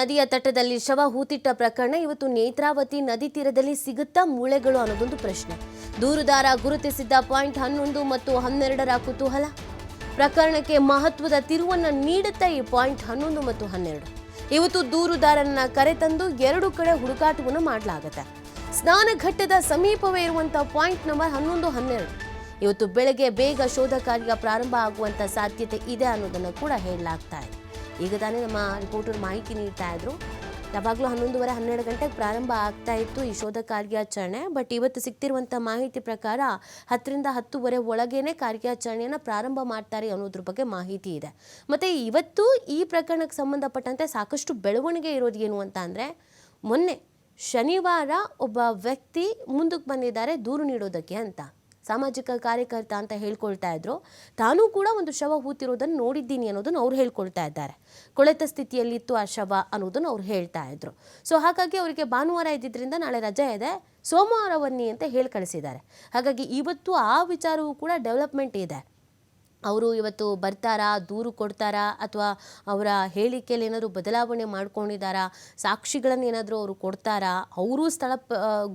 ನದಿಯ ತಟದಲ್ಲಿ ಶವ ಹೂತಿಟ್ಟ ಪ್ರಕರಣ. ಇವತ್ತು ನೇತ್ರಾವತಿ ನದಿ ತೀರದಲ್ಲಿ ಸಿಗುತ್ತಾ ಮೂಳೆಗಳು ಅನ್ನೋದೊಂದು ಪ್ರಶ್ನೆ. ದೂರುದಾರ ಗುರುತಿಸಿದ್ದ ಪಾಯಿಂಟ್ ಹನ್ನೊಂದು ಮತ್ತು ಹನ್ನೆರಡರ ಕುತೂಹಲ. ಪ್ರಕರಣಕ್ಕೆ ಮಹತ್ವದ ತಿರುವನ್ನು ನೀಡುತ್ತಾ ಈ ಪಾಯಿಂಟ್ ಹನ್ನೊಂದು ಮತ್ತು ಹನ್ನೆರಡು. ಇವತ್ತು ದೂರುದಾರನ್ನ ಕರೆತಂದು ಎರಡು ಕಡೆ ಹುಡುಕಾಟವನ್ನು ಮಾಡಲಾಗುತ್ತೆ. ಸ್ನಾನ ಘಟ್ಟದ ಸಮೀಪವೇ ಇರುವಂತಹ ಪಾಯಿಂಟ್ ನಂಬರ್ ಹನ್ನೊಂದು, ಹನ್ನೆರಡು. ಇವತ್ತು ಬೆಳಗ್ಗೆ ಬೇಗ ಶೋಧ ಕಾರ್ಯ ಪ್ರಾರಂಭ ಆಗುವಂತ ಸಾಧ್ಯತೆ ಇದೆ ಅನ್ನೋದನ್ನು ಕೂಡ ಹೇಳಲಾಗ್ತಾ ಇದೆ. ಈಗ ತಾನೇ ನಮ್ಮ ರಿಪೋರ್ಟರ್ ಮಾಹಿತಿ ನೀಡ್ತಾ ಇದ್ರು. ಯಾವಾಗಲೂ ಹನ್ನೊಂದುವರೆ, ಹನ್ನೆರಡು ಗಂಟೆಗೆ ಪ್ರಾರಂಭ ಆಗ್ತಾ ಇತ್ತು ಈ ಶೋಧ ಕಾರ್ಯಾಚರಣೆ. ಬಟ್ ಇವತ್ತು ಸಿಗ್ತಿರುವಂಥ ಮಾಹಿತಿ ಪ್ರಕಾರ ಹತ್ತರಿಂದ ಹತ್ತುವರೆ ಒಳಗೇನೆ ಕಾರ್ಯಾಚರಣೆಯನ್ನು ಪ್ರಾರಂಭ ಮಾಡ್ತಾರೆ ಅನ್ನೋದ್ರ ಬಗ್ಗೆ ಮಾಹಿತಿ ಇದೆ. ಮತ್ತು ಇವತ್ತು ಈ ಪ್ರಕರಣಕ್ಕೆ ಸಂಬಂಧಪಟ್ಟಂತೆ ಸಾಕಷ್ಟು ಬೆಳವಣಿಗೆ ಇರೋದು ಏನು ಅಂತ ಅಂದರೆ, ಮೊನ್ನೆ ಶನಿವಾರ ಒಬ್ಬ ವ್ಯಕ್ತಿ ಮುಂದಕ್ಕೆ ಬಂದಿದ್ದಾರೆ ದೂರು ನೀಡೋದಕ್ಕೆ ಅಂತ. ಸಾಮಾಜಿಕ ಕಾರ್ಯಕರ್ತ ಅಂತ ಹೇಳ್ಕೊಳ್ತಾ ಇದ್ರು. ತಾನೂ ಕೂಡ ಒಂದು ಶವ ಹೂತಿರೋದನ್ನು ನೋಡಿದ್ದೀನಿ ಅನ್ನೋದನ್ನು ಅವ್ರು ಹೇಳ್ಕೊಳ್ತಾ ಇದ್ದಾರೆ. ಕೊಳೆತ ಸ್ಥಿತಿಯಲ್ಲಿತ್ತು ಆ ಶವ ಅನ್ನೋದನ್ನು ಅವ್ರು ಹೇಳ್ತಾ ಇದ್ರು. ಸೊ ಹಾಗಾಗಿ ಅವರಿಗೆ ಭಾನುವಾರ ಇದ್ದಿದ್ದರಿಂದ ನಾಳೆ ರಜೆ ಇದೆ. ಸೋಮವಾರ ಬನ್ನಿ ಅಂತ ಹೇಳಿ ಕಳಿಸಿದ್ದಾರೆ ಹಾಗಾಗಿ ಇವತ್ತು ಆ ವಿಚಾರವೂ ಕೂಡ ಡೆವಲಪ್ಮೆಂಟ್ ಇದೆ. ಅವರು ಇವತ್ತು ಬರ್ತಾರಾ, ದೂರು ಕೊಡ್ತಾರಾ, ಅಥವಾ ಅವರ ಹೇಳಿಕೆಯಲ್ಲಿ ಏನಾದರೂ ಬದಲಾವಣೆ ಮಾಡ್ಕೊಂಡಿದ್ದಾರಾ ಸಾಕ್ಷಿಗಳನ್ನು ಏನಾದರೂ ಅವರು ಕೊಡ್ತಾರಾ, ಅವರು ಸ್ಥಳ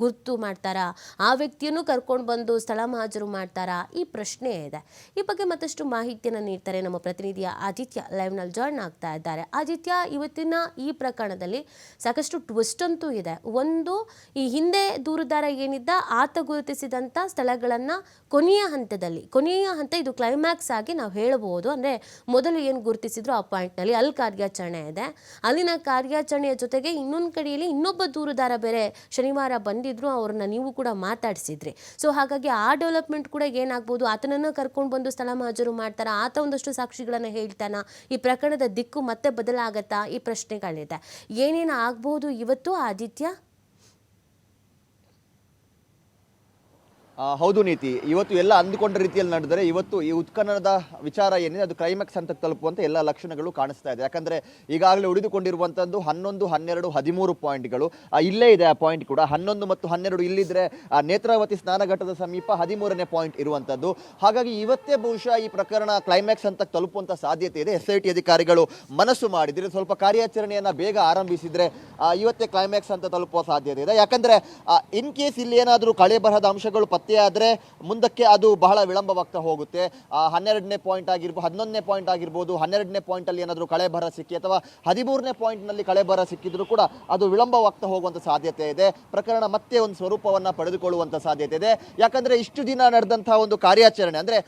ಗುರುತು ಮಾಡ್ತಾರಾ, ಆ ವ್ಯಕ್ತಿಯನ್ನು ಕರ್ಕೊಂಡು ಬಂದು ಸ್ಥಳ ಹಾಜರು ಮಾಡ್ತಾರಾ, ಈ ಪ್ರಶ್ನೆ ಇದೆ. ಈ ಬಗ್ಗೆ ಮತ್ತಷ್ಟು ಮಾಹಿತಿಯನ್ನು ನೀಡ್ತಾರೆ ನಮ್ಮ ಪ್ರತಿನಿಧಿಯ ಆದಿತ್ಯ ಲೈವ್ನಲ್ಲಿ ಜಾಯ್ನ್ ಆಗ್ತಾ ಇದ್ದಾರೆ. ಆದಿತ್ಯ, ಇವತ್ತಿನ ಈ ಪ್ರಕರಣದಲ್ಲಿ ಸಾಕಷ್ಟು ಟ್ವಿಸ್ಟ್ ಅಂತೂ ಇದೆ. ಒಂದು, ಈ ಹಿಂದೆ ದೂರುದಾರ ಏನಿದ್ದ, ಆತ ಗುರುತಿಸಿದಂಥ ಸ್ಥಳಗಳನ್ನು ಕೊನೆಯ ಹಂತದಲ್ಲಿ, ಕೊನೆಯ ಹಂತ ಇದು ಕ್ಲೈಮ್ಯಾಕ್ಸ್ ನಾವು ಹೇಳಬಹುದು ಅಂದರೆ ಮೊದಲು ಏನು ಗುರುತಿಸಿದ್ರು ಆ ಪಾಯಿಂಟ್ನಲ್ಲಿ ಅಲ್ಲಿ ಕಾರ್ಯಾಚರಣೆ ಇದೆ. ಅಲ್ಲಿನ ಕಾರ್ಯಾಚರಣೆಯ ಜೊತೆಗೆ ಇನ್ನೊಂದು ಕಡೆಯಲ್ಲಿ ಇನ್ನೊಬ್ಬ ದೂರುದಾರ ಬೇರೆ ಶನಿವಾರ ಬಂದಿದ್ರು, ಅವ್ರನ್ನ ನೀವು ಕೂಡ ಮಾತಾಡಿಸಿದ್ರಿ. ಸೊ ಹಾಗಾಗಿ ಆ ಡೆವಲಪ್ಮೆಂಟ್ ಕೂಡ ಏನಾಗ್ಬೋದು? ಆತನನ್ನು ಕರ್ಕೊಂಡು ಬಂದು ಸ್ಥಳ ಮಹಾಜರು ಮಾಡ್ತಾರ? ಆತ ಒಂದಷ್ಟು ಸಾಕ್ಷಿಗಳನ್ನು ಹೇಳ್ತಾನ? ಈ ಪ್ರಕರಣದ ದಿಕ್ಕು ಮತ್ತೆ ಬದಲಾಗತ್ತಾ? ಈ ಪ್ರಶ್ನೆಗಳಿದೆ. ಏನೇನು ಆಗ್ಬೋದು ಇವತ್ತು ಆದಿತ್ಯ? ಹೌದು ನೀತಿ. ಇವತ್ತು ಎಲ್ಲ ಅಂದುಕೊಂಡ ರೀತಿಯಲ್ಲಿ ನಡೆದರೆ ಇವತ್ತು ಈ ಉತ್ಖನನದ ವಿಚಾರ ಏನಿದೆ ಅದು ಕ್ಲೈಮ್ಯಾಕ್ಸ್ ಹಂತಕ್ಕೆ ತಲುಪುವಂತ ಎಲ್ಲ ಲಕ್ಷಣಗಳು ಕಾಣಿಸ್ತಾ ಇದೆ. ಯಾಕಂದ್ರೆ ಈಗಾಗಲೇ ಉಳಿದುಕೊಂಡಿರುವಂತದ್ದು ಹನ್ನೊಂದು ಹನ್ನೆರಡು ಹದಿಮೂರು ಪಾಯಿಂಟ್ಗಳು ಇಲ್ಲೇ ಇದೆ ಆ ಪಾಯಿಂಟ್ ಕೂಡ. ಹನ್ನೊಂದು ಮತ್ತು ಹನ್ನೆರಡು ಇಲ್ಲಿದ್ರೆ ಆ, ನೇತ್ರಾವತಿ ಸ್ನಾನಘಟ್ಟದ ಸಮೀಪ ಹದಿಮೂರನೇ ಪಾಯಿಂಟ್ ಇರುವಂತದ್ದು. ಹಾಗಾಗಿ ಇವತ್ತೇ ಬಹುಶಃ ಈ ಪ್ರಕರಣ ಕ್ಲೈಮ್ಯಾಕ್ಸ್ ಹಂತಕ್ಕೆ ತಲುಪುವಂತ ಸಾಧ್ಯತೆ ಇದೆ. ಎಸ್ ಐ ಟಿ ಅಧಿಕಾರಿಗಳು ಮನಸ್ಸು ಮಾಡಿದ್ರೆ ಸ್ವಲ್ಪ ಕಾರ್ಯಾಚರಣೆಯನ್ನು ಬೇಗ ಆರಂಭಿಸಿದ್ರೆ ಇವತ್ತೇ ಕ್ಲೈಮ್ಯಾಕ್ಸ್ ಅಂತ ತಲುಪುವ ಸಾಧ್ಯತೆ ಇದೆ. ಯಾಕಂದ್ರೆ ಇನ್ ಕೇಸ್ ಇಲ್ಲಿ ಏನಾದರೂ ಕಳೆ ಬರಹದ ಅಂಶಗಳು ಪತ್ತೆ ಆದರೆ ಮುಂದಕ್ಕೆ ಅದು ಬಹಳ ವಿಳಂಬವಾಗ್ತಾ ಹೋಗುತ್ತೆ. ಹನ್ನೆರಡನೇ ಪಾಯಿಂಟ್ ಆಗಿರ್ಬೋದು ಹನ್ನೊಂದನೇ ಪಾಯಿಂಟ್ ಆಗಿರ್ಬೋದು, ಹನ್ನೆರಡನೇ ಪಾಯಿಂಟಲ್ಲಿ ಏನಾದರೂ ಕಳೆ ಬರ ಸಿಕ್ಕಿ ಅಥವಾ ಹದಿಮೂರನೇ ಪಾಯಿಂಟ್ನಲ್ಲಿ ಕಳೆ ಬರ ಸಿಕ್ಕಿದ್ರು ಕೂಡ ಅದು ವಿಳಂಬವಾಗ್ತಾ ಹೋಗುವಂಥ ಸಾಧ್ಯತೆ ಇದೆ. ಪ್ರಕರಣ ಮತ್ತೆ ಒಂದು ಸ್ವರೂಪವನ್ನು ಪಡೆದುಕೊಳ್ಳುವಂಥ ಸಾಧ್ಯತೆ ಇದೆ. ಯಾಕಂದರೆ ಇಷ್ಟು ದಿನ ನಡೆದಂಥ ಒಂದು ಕಾರ್ಯಾಚರಣೆ, ಅಂದರೆ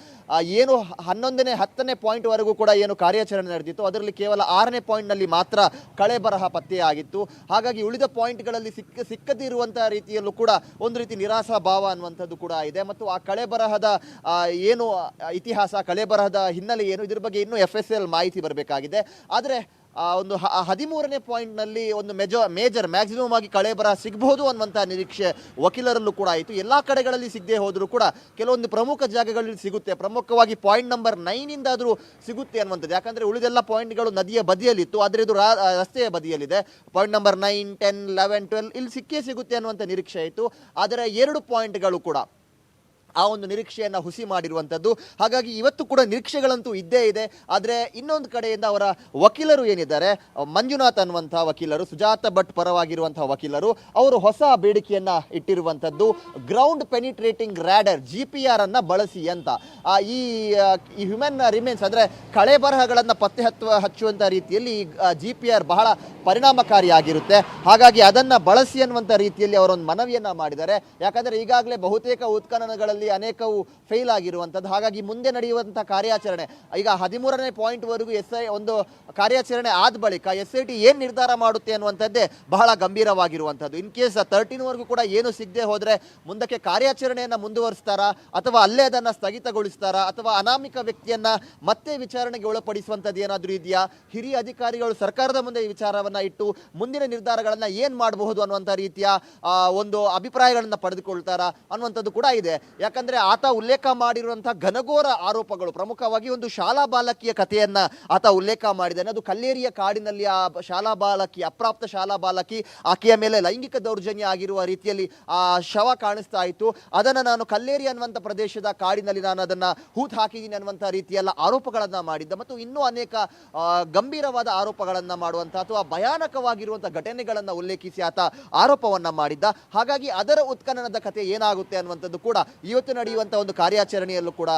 ಏನು ಹನ್ನೊಂದನೇ, ಹತ್ತನೇ ಪಾಯಿಂಟ್ವರೆಗೂ ಕೂಡ ಏನು ಕಾರ್ಯಾಚರಣೆ ನಡೆದಿತ್ತು ಅದರಲ್ಲಿ ಕೇವಲ ಆರನೇ ಪಾಯಿಂಟ್ನಲ್ಲಿ ಮಾತ್ರ ಕಳೆ ಬರಹ ಪತ್ತೆಯಾಗಿತ್ತು. ಹಾಗಾಗಿ ಉಳಿದ ಪಾಯಿಂಟ್ಗಳಲ್ಲಿ ಸಿಕ್ಕ, ಸಿಕ್ಕದಿರುವಂತಹ ರೀತಿಯಲ್ಲೂ ಕೂಡ ಒಂದು ರೀತಿ ನಿರಾಸಾ ಭಾವ ಅನ್ನುವಂಥದ್ದು ಕೂಡ ಇದೆ. ಮತ್ತು ಆ ಕಳೆ ಬರಹದ ಏನು ಇತಿಹಾಸ, ಕಳೆ ಬರಹದ ಹಿನ್ನೆಲೆ ಏನು, ಇದ್ರ ಬಗ್ಗೆ ಇನ್ನೂ ಎಫ್ ಎಸ್ ಎಲ್ ಮಾಹಿತಿ ಬರಬೇಕಾಗಿದೆ. ಆದರೆ ಆ ಒಂದು ಹದಿಮೂರನೇ ಪಾಯಿಂಟ್ನಲ್ಲಿ ಒಂದು ಮೆಜೋ ಮೇಜರ್ ಮ್ಯಾಕ್ಸಿಮಮ್ ಆಗಿ ಕಳೆ ಬರ ಸಿಗಬಹುದು ಅನ್ನುವಂಥ ನಿರೀಕ್ಷೆ ವಕೀಲರಲ್ಲೂ ಕೂಡ ಆಯಿತು. ಎಲ್ಲ ಕಡೆಗಳಲ್ಲಿ ಸಿಗದೆ ಹೋದರೂ ಕೂಡ ಕೆಲವೊಂದು ಪ್ರಮುಖ ಜಾಗಗಳಲ್ಲಿ ಸಿಗುತ್ತೆ. ಪ್ರಮುಖವಾಗಿ ಪಾಯಿಂಟ್ ನಂಬರ್ ನೈನಿಂದಾದರೂ ಸಿಗುತ್ತೆ ಅನ್ನುವಂಥದ್ದು. ಯಾಕಂದರೆ ಉಳಿದೆಲ್ಲ ಪಾಯಿಂಟ್ಗಳು ನದಿಯ ಬದಿಯಲ್ಲಿತ್ತು. ಆದರೆ ಇದು ರಸ್ತೆಯ ಬದಿಯಲ್ಲಿದೆ. Point number nine ten eleven twelve ಇಲ್ಲಿ ಸಿಕ್ಕೇ ಸಿಗುತ್ತೆ ಅನ್ನುವಂಥ ನಿರೀಕ್ಷೆ ಆಯಿತು. ಆದರೆ ಎರಡು ಪಾಯಿಂಟ್ಗಳು ಕೂಡ ಆ ಒಂದು ನಿರೀಕ್ಷೆಯನ್ನು ಹುಸಿ ಮಾಡಿರುವಂಥದ್ದು. ಹಾಗಾಗಿ ಇವತ್ತು ಕೂಡ ನಿರೀಕ್ಷೆಗಳಂತೂ ಇದ್ದೇ ಇದೆ. ಆದರೆ ಇನ್ನೊಂದು ಕಡೆಯಿಂದ ಅವರ ವಕೀಲರು ಏನಿದ್ದಾರೆ, ಮಂಜುನಾಥ್ ಅನ್ನುವಂಥ ವಕೀಲರು, ಸುಜಾತ ಭಟ್ ಪರವಾಗಿರುವಂತಹ ವಕೀಲರು, ಅವರು ಹೊಸ ಬೇಡಿಕೆಯನ್ನು ಇಟ್ಟಿರುವಂಥದ್ದು. Ground penetrating radar G P R ಅನ್ನು ಬಳಸಿ ಅಂತ. ಈ ಈ ಹ್ಯೂಮನ್ ರಿಮೇನ್ಸ್ ಅಂದ್ರೆ ಕಳೆ ಬರಹಗಳನ್ನು ಪತ್ತೆ ಹತ್ತುವ ಹಚ್ಚುವಂಥ ರೀತಿಯಲ್ಲಿ ಜಿ ಪಿ ಆರ್ ಬಹಳ ಪರಿಣಾಮಕಾರಿಯಾಗಿರುತ್ತೆ ಹಾಗಾಗಿ ಅದನ್ನ ಬಳಸಿ ಅನ್ನುವಂಥ ರೀತಿಯಲ್ಲಿ ಅವರೊಂದು ಮನವಿಯನ್ನ ಮಾಡಿದ್ದಾರೆ. ಯಾಕಂದ್ರೆ ಈಗಾಗಲೇ ಬಹುತೇಕ ಉತ್ಖನನಗಳಲ್ಲಿ ಅನೇಕವು ಫೇಲ್ ಆಗಿರುವಂಥದ್ದು. ಹಾಗಾಗಿ ಮುಂದೆ ನಡೆಯುವಂಥ ಕಾರ್ಯಾಚರಣೆ, ಈಗ ಹದಿಮೂರನೇ ಪಾಯಿಂಟ್ವರೆಗೂ ಎಸ್ ಐ ಒಂದು ಕಾರ್ಯಾಚರಣೆ ಆದ ಬಳಿಕ ಎಸ್ ಐ ಟಿ ಏನು ನಿರ್ಧಾರ ಮಾಡುತ್ತೆ ಅನ್ನುವಂಥದ್ದೇ ಬಹಳ ಗಂಭೀರವಾಗಿರುವಂಥದ್ದು. ಇನ್ ಕೇಸ್ ತರ್ಟೀನ್ವರೆಗೂ ಕೂಡ ಏನು ಸಿಗದೆ ಹೋದ್ರೆ ಮುಂದಕ್ಕೆ ಕಾರ್ಯಾಚರಣೆಯನ್ನು ಮುಂದುವರಿಸ್ತಾರಾ, ಅಥವಾ ಅಲ್ಲೇ ಅದನ್ನು ಸ್ಥಗಿತಗೊಳಿಸ್ತಾರಾ, ಅಥವಾ ಅನಾಮಿಕ ವ್ಯಕ್ತಿಯನ್ನ ಮತ್ತೆ ವಿಚಾರಣೆಗೆ ಒಳಪಡಿಸುವಂಥದ್ದು ಏನಾದರೂ ಇದೆಯಾ? ಹಿರಿಯ ಅಧಿಕಾರಿಗಳು ಸರ್ಕಾರದ ಮುಂದೆ ಈ ವಿಚಾರವನ್ನ ಇಟ್ಟು ಮುಂದಿನ ನಿರ್ಧಾರಗಳನ್ನ ಏನು ಮಾಡಬಹುದು ಅನ್ನುವಂಥ ರೀತಿಯ ಒಂದು ಅಭಿಪ್ರಾಯಗಳನ್ನು ಪಡೆದುಕೊಳ್ತಾರಾ ಅನ್ನುವಂಥದ್ದು ಕೂಡ ಇದೆ. ಯಾಕಂದ್ರೆ ಆತ ಉಲ್ಲೇಖ ಮಾಡಿರುವಂತಹ ಘನಘೋರ ಆರೋಪಗಳು, ಪ್ರಮುಖವಾಗಿ ಒಂದು ಶಾಲಾ ಬಾಲಕಿಯ ಕಥೆಯನ್ನ ಆತ ಉಲ್ಲೇಖ ಮಾಡಿದ್ದಾನೆ. ಅದು ಕಲ್ಲೇರಿಯ ಕಾಡಿನಲ್ಲಿ ಆ ಶಾಲಾ ಬಾಲಕಿ, ಅಪ್ರಾಪ್ತ ಶಾಲಾ ಬಾಲಕಿ, ಆಕೆಯ ಮೇಲೆ ಲೈಂಗಿಕ ದೌರ್ಜನ್ಯ ಆಗಿರುವ ರೀತಿಯಲ್ಲಿ ಆ ಶವ ಕಾಣಿಸ್ತಾ ಇತ್ತು. ಅದನ್ನ ನಾನು ಕಲ್ಲೇರಿ ಅನ್ನುವಂಥ ಪ್ರದೇಶದ ಕಾಡಿನಲ್ಲಿ ನಾನು ಅದನ್ನ ಹೂತ್ ಹಾಕಿದ್ದೀನಿ ಅನ್ನುವಂಥ ರೀತಿಯಲ್ಲ ಆರೋಪಗಳನ್ನ ಮಾಡಿದ್ದ. ಮತ್ತು ಇನ್ನೂ ಅನೇಕ ಗಂಭೀರವಾದ ಆರೋಪಗಳನ್ನ ಮಾಡುವಂತಹ ಅಥವಾ ಭಯಾನಕವಾಗಿರುವಂತಹ ಘಟನೆಗಳನ್ನ ಉಲ್ಲೇಖಿಸಿ ಆತ ಆರೋಪವನ್ನ ಮಾಡಿದ್ದ. ಹಾಗಾಗಿ ಅದರ ಉತ್ಖನನದ ಕಥೆ ಏನಾಗುತ್ತೆ ಅನ್ನುವಂಥದ್ದು ಕೂಡ ಇವತ್ತು ನಡೆಯುವಂಥ ಒಂದು ಕಾರ್ಯಾಚರಣೆಯಲ್ಲೂ ಕೂಡ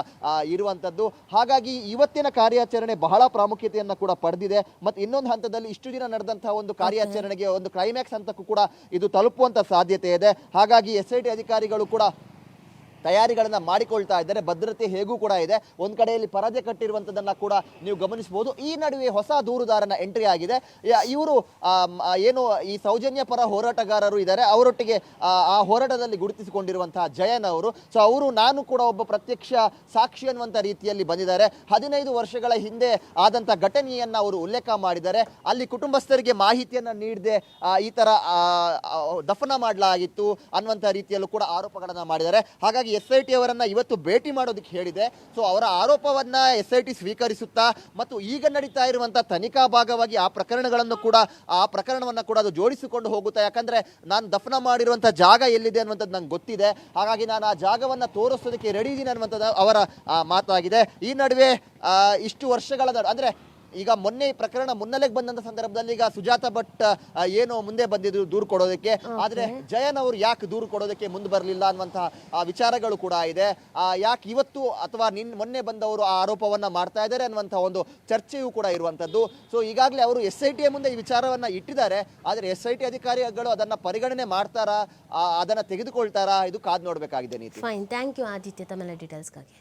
ಇರುವಂಥದ್ದು ಹಾಗಾಗಿ ಇವತ್ತಿನ ಕಾರ್ಯಾಚರಣೆ ಬಹಳ ಪ್ರಾಮುಖ್ಯತೆಯನ್ನು ಕೂಡ ಪಡೆದಿದೆ. ಮತ್ತು ಇನ್ನೊಂದು ಹಂತದಲ್ಲಿ ಇಷ್ಟು ದಿನ ನಡೆದಂತಹ ಒಂದು ಕಾರ್ಯಾಚರಣೆಗೆ ಒಂದು ಕ್ಲೈಮ್ಯಾಕ್ಸ್ ಹಂತಕ್ಕೂ ಕೂಡ ಇದು ತಲುಪುವಂಥ ಸಾಧ್ಯತೆ ಇದೆ. ಹಾಗಾಗಿ ಎಸ್ ಐ ಟಿ ಅಧಿಕಾರಿಗಳು ಕೂಡ ತಯಾರಿಗಳನ್ನ ಮಾಡಿಕೊಳ್ತಾ ಇದ್ದಾರೆ. ಭದ್ರತೆ ಹೇಗೂ ಕೂಡ ಇದೆ. ಒಂದು ಕಡೆಯಲ್ಲಿ ಪರದೆ ಕಟ್ಟಿರುವಂಥದ್ದನ್ನು ಕೂಡ ನೀವು ಗಮನಿಸಬಹುದು. ಈ ನಡುವೆ ಹೊಸ ದೂರುದಾರನ ಎಂಟ್ರಿ ಆಗಿದೆ. ಇವರು ಏನು ಈ ಸೌಜನ್ಯ ಪರ ಹೋರಾಟಗಾರರು ಇದ್ದಾರೆ. ಅವರೊಟ್ಟಿಗೆ ಆ, ಹೋರಾಟದಲ್ಲಿ ಗುರುತಿಸಿಕೊಂಡಿರುವಂತಹ ಜಯನ್ ಅವರು. ಸೊ ಅವರು ನಾನು ಕೂಡ ಒಬ್ಬ ಪ್ರತ್ಯಕ್ಷ ಸಾಕ್ಷಿ ಅನ್ನುವಂಥ ರೀತಿಯಲ್ಲಿ ಬಂದಿದ್ದಾರೆ. ಹದಿನೈದು ವರ್ಷಗಳ ಹಿಂದೆ ಆದಂಥ ಘಟನೆಯನ್ನು ಅವರು ಉಲ್ಲೇಖ ಮಾಡಿದ್ದಾರೆ. ಅಲ್ಲಿ ಕುಟುಂಬಸ್ಥರಿಗೆ ಮಾಹಿತಿಯನ್ನು ನೀಡದೆ ಈ ಆ, ದಫನ ಮಾಡಲಾಗಿತ್ತು ಅನ್ನುವಂಥ ರೀತಿಯಲ್ಲೂ ಕೂಡ ಆರೋಪಗಳನ್ನು ಮಾಡಿದ್ದಾರೆ. ಹಾಗಾಗಿ ಎಸ್ ಐ ಟಿ ಅವರನ್ನ ಇವತ್ತು ಭೇಟಿ ಮಾಡೋದಕ್ಕೆ ಹೇಳಿದೆ. ಸೊ ಅವರ ಆರೋಪವನ್ನ ಎಸ್ ಐ ಟಿ ಸ್ವೀಕರಿಸುತ್ತಾ ಮತ್ತು ಈಗ ನಡೀತಾ ಇರುವಂತಹ ತನಿಖಾ ಭಾಗವಾಗಿ ಆ ಪ್ರಕರಣಗಳನ್ನು ಕೂಡ, ಆ ಪ್ರಕರಣವನ್ನ ಕೂಡ ಅದು ಜೋಡಿಸಿಕೊಂಡು ಹೋಗುತ್ತಾ. ಯಾಕಂದ್ರೆ ನಾನು ದಫನ ಮಾಡಿರುವಂತಹ ಜಾಗ ಎಲ್ಲಿದೆ ಅನ್ನುವಂಥದ್ದು ನಂಗೆ ಗೊತ್ತಿದೆ. ಹಾಗಾಗಿ ನಾನು ಆ ಜಾಗವನ್ನ ತೋರಿಸೋದಕ್ಕೆ ರೆಡಿ ಇದ್ದೀನಿ ಅನ್ನುವಂಥದ್ದು ಅವರ ಮಾತಾಗಿದೆ. ಈ ನಡುವೆ ಇಷ್ಟು ವರ್ಷಗಳ ಅಂದ್ರೆ ಈಗ ಮೊನ್ನೆ ಈ ಪ್ರಕರಣ ಮುನ್ನೆಲೆಗೆ ಬಂದಂತ ಸಂದರ್ಭದಲ್ಲಿ ಈಗ ಸುಜಾತ ಭಟ್ ಏನು ಮುಂದೆ ಬಂದಿದ್ರು ದೂರು ಕೊಡೋದಕ್ಕೆ. ಆದ್ರೆ ಜಯನ್ ಅವರು ಯಾಕೆ ದೂರು ಕೊಡೋದಕ್ಕೆ ಮುಂದೆ ಬರಲಿಲ್ಲ ಅನ್ನುವಂತಹ ಆ ವಿಚಾರಗಳು ಕೂಡ ಇದೆ. ಆ, ಯಾಕೆ ಇವತ್ತು ಅಥವಾ ನಿನ್ ಮೊನ್ನೆ ಬಂದವರು ಆ ಆರೋಪವನ್ನ ಮಾಡ್ತಾ ಇದ್ದಾರೆ ಅನ್ನುವಂತಹ ಒಂದು ಚರ್ಚೆಯೂ ಕೂಡ ಇರುವಂತದ್ದು ಸೊ ಈಗಾಗಲೇ ಅವರು ಎಸ್ ಐ ಟಿಯ ಮುಂದೆ ಈ ವಿಚಾರವನ್ನ ಇಟ್ಟಿದ್ದಾರೆ. ಆದ್ರೆ ಎಸ್ ಐ ಟಿ ಅಧಿಕಾರಿಗಳು ಅದನ್ನ ಪರಿಗಣನೆ ಮಾಡ್ತಾರಾ? ಅದನ್ನ ತೆಗೆದುಕೊಳ್ತಾರಾ? ಇದು ಕಾದ್ ನೋಡಬೇಕಾಗಿದೆ ನೀತಿ. Fine thank you Aditya. ತಮ್ಮೆಲ್ಲ ಡೀಟೇಲ್ಸ್ಗಾಗಿ